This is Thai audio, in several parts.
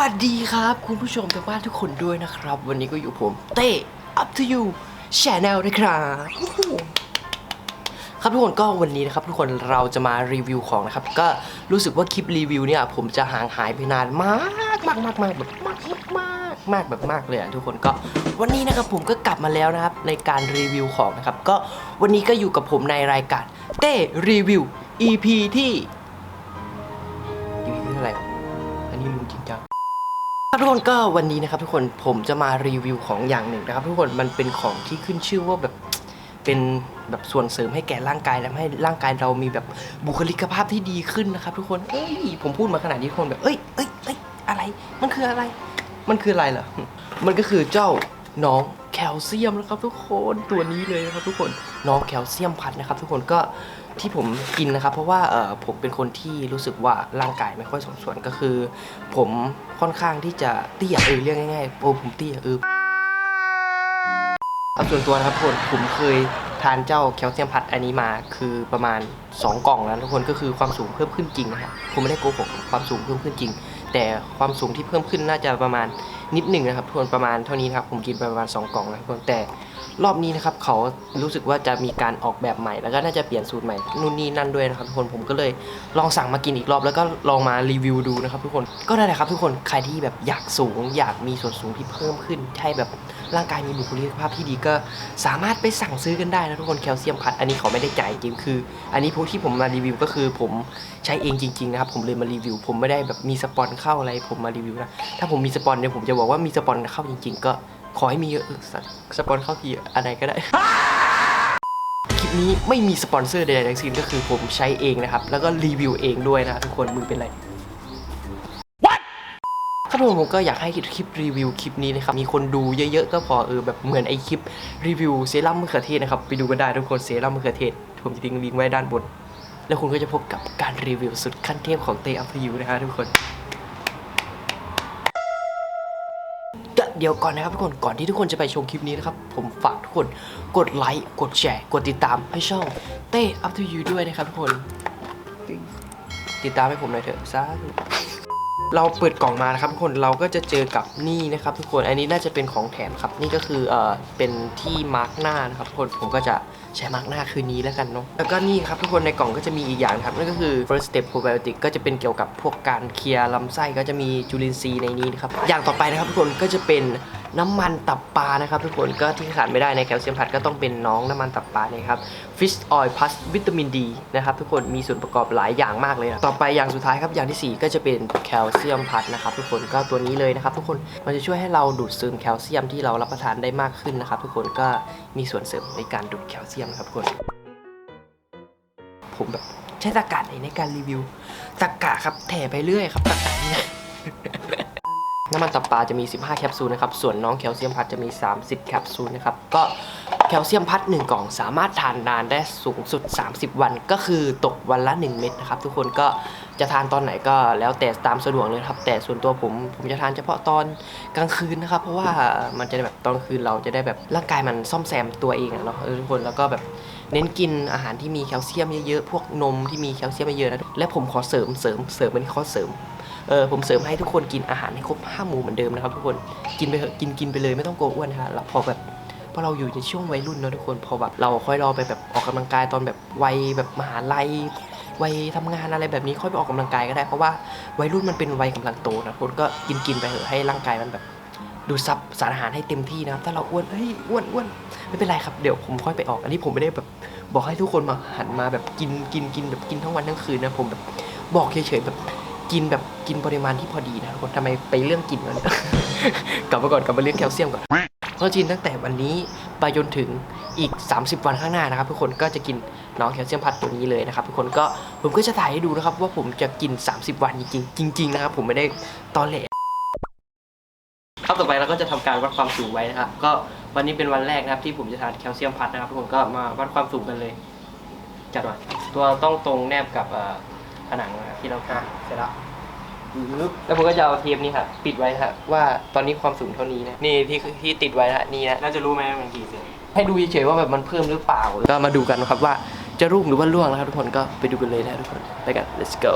วัสดีครับ คุณผู้ชมทางบ้านทุกคนด้วยนะครับ วันนี้ก็อยู่ผม เต้ up to you channel นะครับครับทุกคนก็วันนี้นะครับทุกคนเราจะมารีวิวของนะครับ ก็รู้สึกว่าคลิปรีวิวเนี่ย ผมจะห่างหายไปนานมากมากมากมากแบบมากมากมากมากแบบมากเลยอะทุกคนก็วันนี้นะครับผมก็กลับมาแล้วนะครับ ในการรีวิวของนะครับ ก็วันนี้ก็อยู่กับผมในรายการเต้รีวิว EP ที่ ทุกคนก็วันนี้นะครับทุกคนผมจะมารีวิวของอย่างหนึ่งนะครับ ทุกคนมันเป็นของที่ขึ้นชื่อว่าแบบเป็นแบบส่วนเสริมให้แก่ร่างกายทำให้ร่างกายเรามีแบบบุคลิกภาพที่ดีขึ้นนะครับ ทุกคนเอ้ยผมพูดมาขนาดนี้ทุกคนแบบเอ้ยเอ้ยเอ้ยอะไรมันคืออะไร มันคืออะไรเหรอมันก็คือเจ้าน้องแคลเซียมนะครับ ทุกคนตัวนี้เลยนะครับ ทุกคนน้องแคลเซียมพัดนะครับ ทุกคนก็ ที่ผมกินนะครับ เพราะว่าเออผมเป็นคนที่รู้สึกว่าร่างกายไม่ค่อยสมส่วนก็คือ ผมค่อนข้างที่จะเตี้ยเออเรียกง่ายๆโอ้ผมเตี้ยเออเอาส่วนตัวนะครับทุกคนผมเคยทานเจ้าแคลเซียมพัดอันนี้มาคือประมาณ 2 กล่องแล้วทุกคนก็คือความสูงเพิ่มขึ้นจริงนะครับผมไม่ได้โกหกความสูงเพิ่มขึ้นจริง แต่ความสูงที่เพิ่มขึ้นน่าจะประมาณนิดหนึ่งนะครับทุกคนประมาณเท่านี้ครับผมกินไปประมาณ 2 กล่องแล้วทุกคนแต่ รอบนี้นะครับเขารู้สึกว่าจะมีการออกแบบใหม่ แล้วก็น่าจะเปลี่ยนสูตรใหม่นู่นนี่นั่นด้วยนะครับทุกคนผมก็เลยลองสั่งมากินอีกรอบ แล้วก็ลองมารีวิวดูนะครับทุกคนก็ได้แหละครับ ทุกคนใครที่แบบอยากสูง อยากมีส่วนสูงที่เพิ่มขึ้นใช่แบบร่างกายมีบุคลิกภาพที่ดีก็สามารถไปสั่งซื้อกันได้นะทุกคนแคลเซียมพัดอันนี้เขาไม่ได้จ่ายจริงคือ อันนี้พวกที่ผมมารีวิวก็คือผมใช้เองจริงๆนะครับผมเลยมารีวิว ผมไม่ได้แบบมีสปอนเข้าอะไรผมมารีวิวนะถ้าผมมีสปอนเนี่ยผมจะบอกว่ามีสปอนเข้าจริง ๆ ก็ ขอให้มีเยอะเออสัตว์สปอนเข้าทีอะไรก็ได้ คลิปนี้ไม่มีสปอนเซอร์ใดๆทั้งสิ้นก็คือผมใช้เองนะครับ แล้วก็รีวิวเองด้วยนะทุกคนมึงเป็นไรครับผมผมก็อยากให้คลิปรีวิวคลิปนี้นะครับ มีคนดูเยอะๆ ก็พอเออแบบเหมือนไอคลิปรีวิวเซรั่มมะเขือเทศนะครับ ไปดูกันได้ทุกคนเซรั่มมะเขือเทศ ผมจะทิ้งลิงก์ไว้ด้านบน แล้วคุณก็จะพบกับการรีวิวสุดขั้นเทพของเตอัพยูนะฮะทุกคน เดี๋ยวก่อนนะครับทุกคนก่อนที่ทุกคนจะไปชมคลิปนี้นะครับ ผมฝากทุกคนกดไลค์กดแชร์กดติดตามให้ช่องเต้อัพยูด้วยนะครับทุกคน ติดตามให้ผมหน่อยเถอะซาธุ เราเปิดกล่องมานะครับทุกคนเราก็จะเจอกับนี่นะครับ ทุกคนอันนี้น่าจะเป็นของแถมครับนี่ก็คือเอ่อเป็นที่มาร์กหน้านะครับทุกคนผมก็จะใช้มาร์กหน้าคืนนี้แล้วกันเนาะแล้วก็นี่ครับทุกคนในกล่องก็จะมีอีกอย่างครับนั่นก็คือ first step probiotic ก็จะเป็นเกี่ยวกับพวกการเคลียร์ลำไส้ก็จะมีจุลินทรีย์ในนี้นะครับอย่างต่อไปนะครับทุกคนก็จะเป็น น้ำมันตับปลานะครับทุกคนก็ที่ขาดไม่ได้ในแคลเซียมพัดก็ต้องเป็นน้องน้ำมันตับปลาเนี่ยครับ fish oil plus วิตามินดีนะครับทุกคนมีส่วนประกอบหลายอย่างมากเลยนะต่อไปอย่างสุดท้ายครับอย่างทีสี่4 ก็จะเป็นแคลเซียมพัดนะครับทุกคนก็ตัวนี้เลยนะครับทุกคนมันจะช่วยให้เราดูดซึมแคลเซียมที่เรารับประทานได้มากขึ้นนะครับทุกคนก็มีส่วนเสริมในการดูดแคลเซียมนะครับทุกคน ผมแบบใช้ตะกร้าไหนในการรีวิวตะกร้าครับแถไปเรื่อยครับตะกร้าเนี่ย น้ำมันตับปลาจะมี 15 แคปซูลนะครับ ส่วนน้องแคลเซียมพัดจะมี 30 แคปซูลนะครับ ก็แคลเซียมพัด 1 กล่องสามารถทานนานได้สูงสุด 30 วัน ก็คือตกวันละ 1 เม็ดนะครับ ทุกคนก็จะทานตอนไหนก็แล้วแต่ตามสะดวกเลยครับ แต่ส่วนตัวผมผมจะทานเฉพาะตอนกลางคืนนะครับ เพราะว่ามันจะแบบตอนคืนเราจะได้แบบร่างกายมันซ่อมแซมตัวเองเนาะทุกคนแล้วก็แบบเน้นกินอาหารที่มีแคลเซียมเยอะๆ พวกนมที่มีแคลเซียมเยอะนะ และผมขอเสริมเสริมเสริมเป็นข้อเสริม เออผมเสริมให้ทุกคนกินอาหารให้ครบห้าหมู่เหมือนเดิมนะครับทุกคนกินไปเถอะกินกินไปเลยไม่ต้องกลัวอ้วนนะฮะแล้วพอแบบพอเราอยู่ในช่วงวัยรุ่นเนอะทุกคนพอแบบเราค่อยรอไปแบบออกกำลังกายตอนแบบวัยแบบมหาลัยวัยทำงานอะไรแบบนี้ค่อยไปออกกำลังกายก็ได้เพราะว่าวัยรุ่นมันเป็นวัยกำลังโตนะทุกคนก็กินกินไปเถอะให้ร่างกายมันแบบดูซับสารอาหารให้เต็มที่นะครับ ถ้าเราอ้วนเฮ้ยอ้วนอ้วนไม่เป็นไรครับ เดี๋ยวผมค่อยไปออก อันนี้ผมไม่ได้แบบบอกให้ทุกคนมาหันมาแบบกินกินกินแบบกินทั้งวันทั้งคืนนะผมแบบบอกเฉยๆแบบ กินแบบกินปริมาณที่พอดีนะทุกคนทำไมไปเรื่องกินวะเนี่ย กลับมาก่อนกลับมาเรื่องแคลเซียมก่อนก็กินตั้งแต่วันนี้ไปจนถึงอีก 30 วันข้างหน้านะครับ ทุกคนก็จะกินน้องแคลเซียมพัดตัวนี้เลยนะครับทุกคนก็ผมก็จะถ่ายให้ดูนะครับ ว่าผมจะกิน 30 วันจริงจริงๆนะครับผมไม่ได้ตอนแหลครับต่อไปเราก็จะทำการวัดความสูงไว้นะครับ ก็วันนี้เป็นวันแรกนะครับที่ผมจะทานแคลเซียมพัดนะครับทุกคนก็มาวัดความสูงกันเลยจัดมาตัวต้องตรงแนบกับอ่อ ผนังนะครับที่เราทำเสร็จแล้วแล้วผมก็จะเอาเทปนี้ครับปิดไว้ครับว่าตอนนี้ความสูงเท่านี้นะนี่ที่ที่ติดไว้นะนี่นะน่าจะรู้ไหมมันกี่เซนให้ดูเฉยๆว่าแบบมันเพิ่มหรือเปล่าก็มาดูกันนะครับว่าจะรุ่งหรือว่าร่วงนะครับทุกคนก็ไปดูกันเลยนะทุกคนไปกัน let's go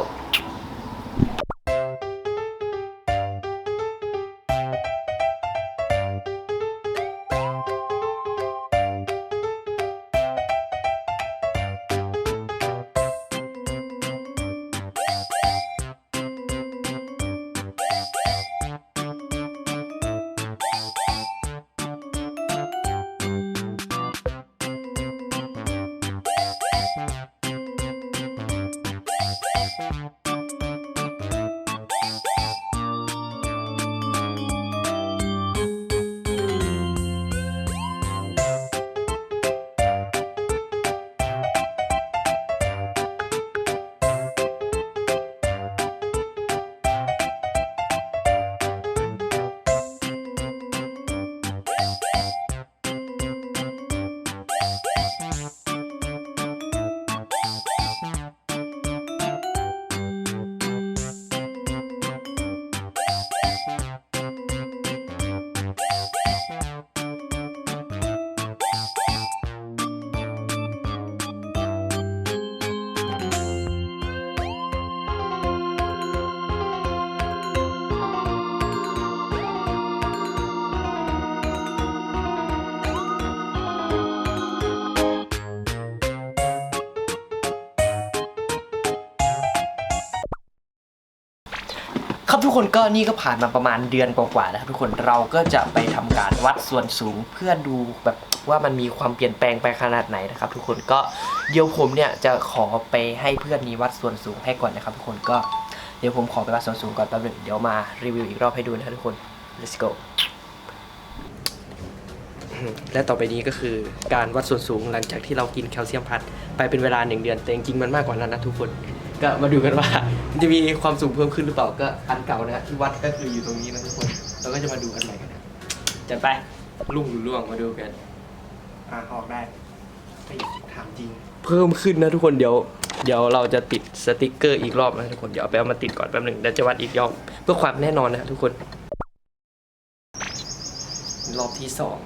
ครับทุกคนก็นี่ก็ผ่านมาประมาณเดือนกว่าๆแล้วครับทุกคนเราก็จะไปทำการวัดส่วนสูงเพื่อดูแบบว่ามันมีความเปลี่ยนแปลงไปขนาดไหนนะครับ ทุกคนก็เดี๋ยวผมเนี่ยจะขอไปให้เพื่อนนี้วัดส่วนสูงให้ก่อนนะครับ ทุกคนก็เดี๋ยวผมขอไปวัดส่วนสูงก่อนแป๊บนึงเดี๋ยวมารีวิวอีกรอบให้ดูนะครับทุกคน let's go และต่อไปนี้ก็คือการวัดส่วนสูงหลังจากที่เรากินแคลเซียมพัดไปเป็นเวลาหนึ่งเดือนแต่จริงๆมันมากกว่านั้นนะทุกคนก็มาดูกันว่า มันจะมีความสูงเพิ่มขึ้นหรือเปล่าก็อันเก่านะฮะที่วัดก็คืออยู่ตรงนี้นะทุกคนเราก็จะมาดูอันใหม่กันนะจัดไปลุ่งหรือล่วงมาดูกันอ่าออกได้เฮ้ยถามจริง เพิ่มขึ้นนะทุกคนเดี๋ยวเดี๋ยวเราจะติดสติกเกอร์อีกรอบนะทุกคนเดี๋ยวเอาไปเอามาติดก่อนแป๊บหนึ่งเดี๋ยวจะวัดอีกรอบเพื่อความแน่นอนนะฮะทุกคน รอบที่สอง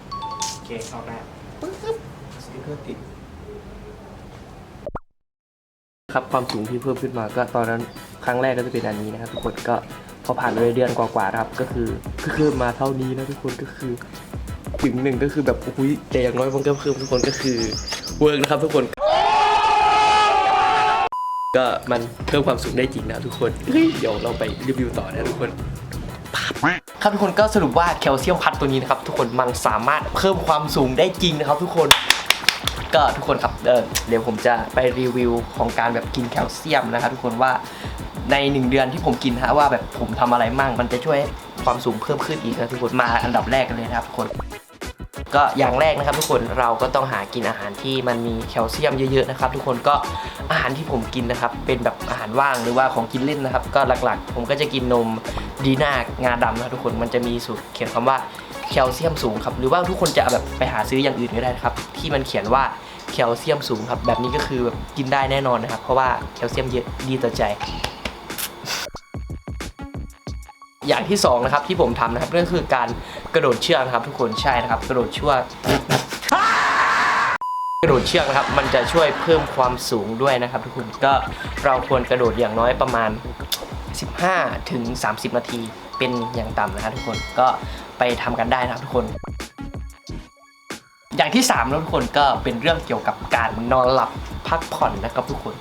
โอเคออกได้ปึ๊บสติกเกอร์ติด ครับความสูงที่เพิ่มขึ้นมาก็ตอนนั้นครั้งแรกก็จะเป็นอันนี้นะครับทุกคนก็พอผ่านไปเดือนกว่าๆนะครับก็คือก็คือมาเท่านี้นะทุกคนก็คือถึงหนึ่งก็คือแบบอุ้ยแต่อย่างน้อยมันก็เพิ่มทุกคนก็คือเวิร์กนะครับทุกคน ก็มันเพิ่มความสูงได้จริงนะทุกคนเฮ้ยเดี๋ยวเราไปรีวิวต่อนะทุกคนครับทุกคนก็สรุปว่าแคลเซียมพัดตัวนี้นะครับทุกคนมันสามารถเพิ่มความสูงได้จริงนะครับทุกคน ก็ทุกคนครับเออเดี๋ยวผมจะไปรีวิวของการแบบกินแคลเซียมนะครับทุกคนว่าในหนึ่งเดือนที่ผมกินฮะว่าแบบผมทำอะไรมั่งมันจะช่วยความสูงเพิ่มขึ้นอีกนะทุกคนมาอันดับแรกกันเลยนะครับทุกคน ก็อย่างแรกนะครับทุกคนเราก็ต้องหากินอาหารที่มันมีแคลเซียมเยอะๆนะครับทุกคนก็อาหารที่ผมกินนะครับเป็นแบบอาหารว่างหรือว่าของกินเล่นนะครับ ก็หลักๆ ผมก็จะกินนมดีน่างาดำนะทุกคนมันจะมีสูตรเขียนคำว่าแคลเซียมสูงครับหรือว่าทุกคนจะแบบไปหาซื้ออย่างอื่นก็ได้นะครับที่มันเขียนว่าแคลเซียมสูงครับแบบนี้ก็คือแบบกินได้แน่นอนนะครับ เพราะว่าแคลเซียมเยอะดีต่อใจ อย่างที่สองนะครับที่ผมทำนะครับก็คือการ กระโดดเชือกนะครับทุกคนใช่นะครับ กระโดดเชือกกระโดดเชือกนะครับ มันจะช่วยเพิ่มความสูงด้วยนะครับ ทุกคนก็เราควรกระโดดอย่างน้อยประมาณ 15 ถึง 30 นาทีเป็นอย่างต่ำนะครับทุกคนก็ไปทำกันได้นะครับทุกคน อย่างที่3แล้วทุกคนก็เป็นเรื่องเกี่ยวกับการนอนหลับ พักผ่อนนะครับทุกคน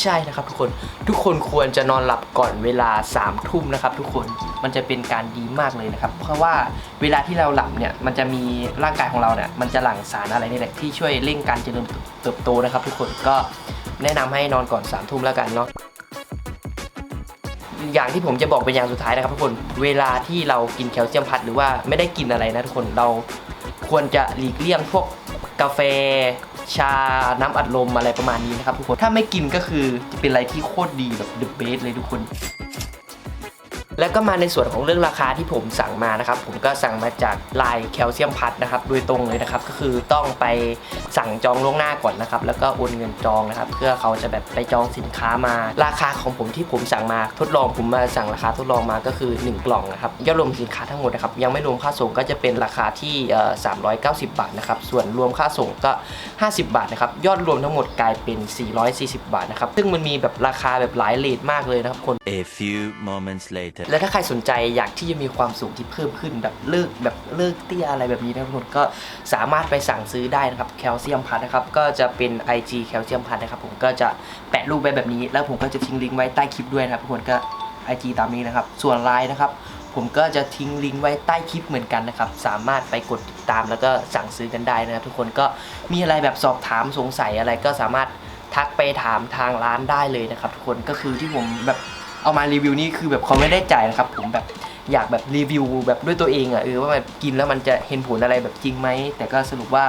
ใช่นะครับทุกคนทุกคนควรจะนอนหลับก่อนเวลา3ามทุ่มนะครับทุกคนมันจะเป็นการดีมากเลยนะครับ เพราะว่าเวลาที่เราหลับเนี่ยมันจะมีร่างกายของเราเนี่ยมันจะหลั่งสารอะไรนี่แหละที่ช่วยเร่งการเจริญเติบโตนะครับ ทุกคนก็แนะนำให้นอนก่อน3ามทุ่มแล้วกันเนาะอย่างที่ผมจะบอกเป็นอย่างสุดท้ายนะครับทุกคนเวลาที่เรากินแคลเซียมพัดหรือว่าไม่ได้กินอะไรนะทุกคนเราควรจะหลีกเลี่ยงพวกกาแฟ ชาน้ำอัดลมอะไรประมาณนี้นะครับทุกคน ถ้าไม่กินก็คือจะเป็นอะไรที่โคตรดีแบบเดอะเบสเลยทุกคน แล้วก็มาในส่วนของเรื่องราคาที่ผมสั่งมานะครับ ผมก็สั่งมาจากไลน์แคลเซียมพัดนะครับโดยตรงเลยนะครับ ก็คือต้องไปสั่งจองล่วงหน้าก่อนนะครับ แล้วก็โอนเงินจองนะครับ เพื่อเขาจะแบบไปจองสินค้ามา ราคาของผมที่ผมสั่งมาทดลองผมมาสั่งราคาทดลองมาก็คือ 1 กล่องนะครับยอดรวมสินค้าทั้งหมดนะครับยังไม่รวมค่าส่งก็จะเป็นราคาที่เอ่อ390 บาทนะครับส่วนรวมค่าส่งก็ 50 บาทนะครับยอดรวมทั้งหมดกลายเป็น 440 บาทนะครับซึ่งมันมีแบบราคาแบบหลายเลทมากเลยนะครับคน A few moments later. และถ้าใครสนใจอยากที่จะมีความสูงที่เพิ่มขึ้นแบบเลิกแบบเลิกเตี้ยอะไรแบบนี้นะทุกคนก็สามารถไปสั่งซื้อได้นะครับแคลเซียมพัทนะครับก็จะเป็น IG แคลเซียมพัทนะครับผมก็จะแปะรูปไว้แบบนี้ แล้วผมก็จะทิ้งลิงก์ไว้ใต้คลิปด้วยนะครับทุกคนก็ IG ตามนี้นะครับ ส่วนไลน์นะครับ ผมก็จะทิ้งลิงก์ไว้ใต้คลิปเหมือนกันนะครับ สามารถไปกดติดตามแล้วก็สั่งซื้อกันได้นะครับ ทุกคนก็มีอะไรแบบสอบถามสงสัยอะไรก็สามารถทักไปถามทางร้านได้เลยนะครับ ทุกคนก็คือที่ผมแบบ เอามารีวิวนี่คือแบบเขาไม่ได้จ่ายนะครับ ผมแบบอยากแบบรีวิวแบบด้วยตัวเองอะ่ะเออว่าแบบกินแล้วมันจะเห็นผลอะไรแบบจริงไหม แต่ก็สรุปว่า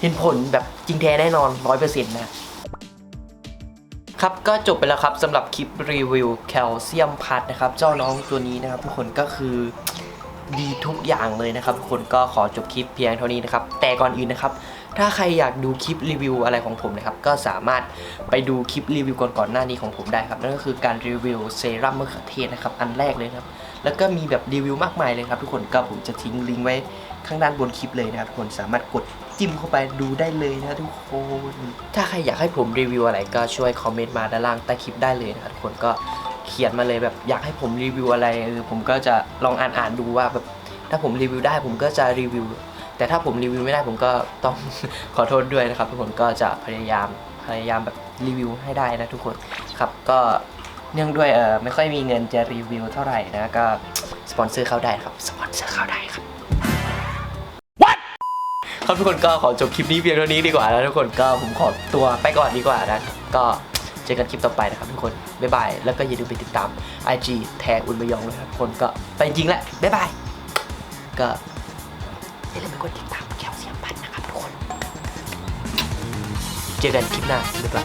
เห็นผลแบบจริงแท้แน่นอนร้อยเปอร์เซ็นต์นะครับก็จบไปแล้วครับสำหรับคลิปรีวิวแคลเซียมพัทนะครับ เจ้าน้องตัวนี้นะครับ ทุกคนก็คือดีทุกอย่างเลยนะครับ ทุกคนก็ขอจบคลิปเพียงเท่านี้นะครับ แต่ก่อนอื่นนะครับ ถ้าใครอยากดูคลิปรีวิวอะไรของผมนะครับ ก็สามารถไปดูคลิปรีวิวก่อนๆหน้านี้ของผมได้ครับ นั่นก็คือการรีวิวเซรั่มมะเขือเทศนะครับ อันแรกเลยครับ แล้วก็มีแบบรีวิวมากมายเลยครับ ทุกคนก็ผมจะทิ้งลิงก์ไว้ข้างด้านบนคลิปเลยนะครับทุกคนสามารถกดจิ้มเข้าไปดูได้เลยนะทุกคน ถ้าใครอยากให้ผมรีวิวอะไรก็ช่วยคอมเมนต์มาด้านล่างใต้คลิปได้เลยนะครับทุกคนก็เขียนมาเลยแบบอยากให้ผมรีวิวอะไรเออผมก็จะลองอ่านอ่านดูว่าแบบถ้าผมรีวิวได้ผมก็จะรีวิว แต่ถ้าผมรีวิวไม่ได้ผมก็ต้อง ขอโทษด้วยนะครับทุกคนก็จะพยายามพยายามแบบรีวิวให้ได้นะทุกคนครับก็เนื่องด้วยเออไม่ค่อยมีเงินจะรีวิวเท่าไหร่นะก็สปอนเซอร์เข้าได้ครับสปอนเซอร์เข้าได้ครับครับทุกคนก็ขอจบคลิปนี้เพียงเท่านี้ดีกว่าแล้วทุกคนก็ผมขอตัวไปก่อนดีกว่านะก็เจอกันคลิปต่อไปนะครับทุกคนบ๊ายบายแล้วก็อย่าลืมไปติดตาม IG แทนอุนมยองด้วยครับทุกคนก็ไปจริงแหละบ๊ายบายก็ อย่าลืมกดติดตามแคลเซียมพันนะครับทุกคน เจอกันคลิปหน้าหรือเปล่า